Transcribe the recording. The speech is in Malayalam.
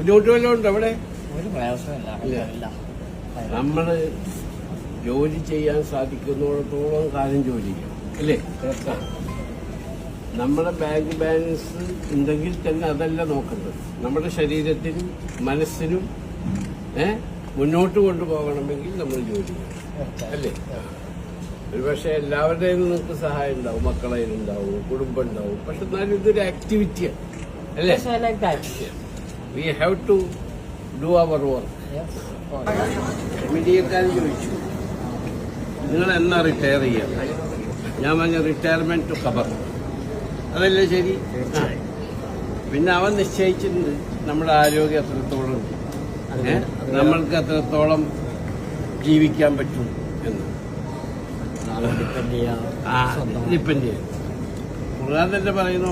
ബുദ്ധിമുട്ട് വല്ലതും ഉണ്ടോ അവിടെ ഒരു പ്രയാസമില്ല നമ്മൾ ജോലി ചെയ്യാൻ സാധിക്കുന്നിടത്തോളം കാലം ജോലി ചെയ്യാം അല്ലേ നമ്മുടെ ബാങ്ക് ബാലൻസ് ഉണ്ടെങ്കിൽ തന്നെ അതല്ല നോക്കേണ്ടത്. നമ്മുടെ ശരീരത്തിനും മനസ്സിനും ഏ, മുന്നോട്ട് കൊണ്ടുപോകണമെങ്കിൽ നമ്മൾ ജോലി ചെയ്യണം. അല്ലേ? ഒരുപക്ഷെ എല്ലാവരുടെയും നിങ്ങൾക്ക് സഹായം ഉണ്ടാവും. മക്കളെ ഉണ്ടാവും. കുടുംബം ഉണ്ടാവും. പക്ഷെ എന്നാലും ഇതൊരു ആക്ടിവിറ്റിയാണ് അല്ലേ? We have to do our work മീഡിയക്കാരൻ ചോദിച്ചു. നിങ്ങൾ എന്നാ റിട്ടയർ ചെയ്യാം? ഞാൻ പറഞ്ഞ റിട്ടയർമെന്റ് ടു ഖബർ അതല്ലേ ശരി? പിന്നെ അവൻ നിശ്ചയിച്ചിട്ടുണ്ട് നമ്മുടെ ആരോഗ്യം എത്രത്തോളം നമ്മൾക്ക് എത്രത്തോളം ജീവിക്കാൻ പറ്റും? എന്ന്. ഡിപ്പെൻഡ് ചെയ്യും. ഖുർആൻ തന്നെ പറയുന്നു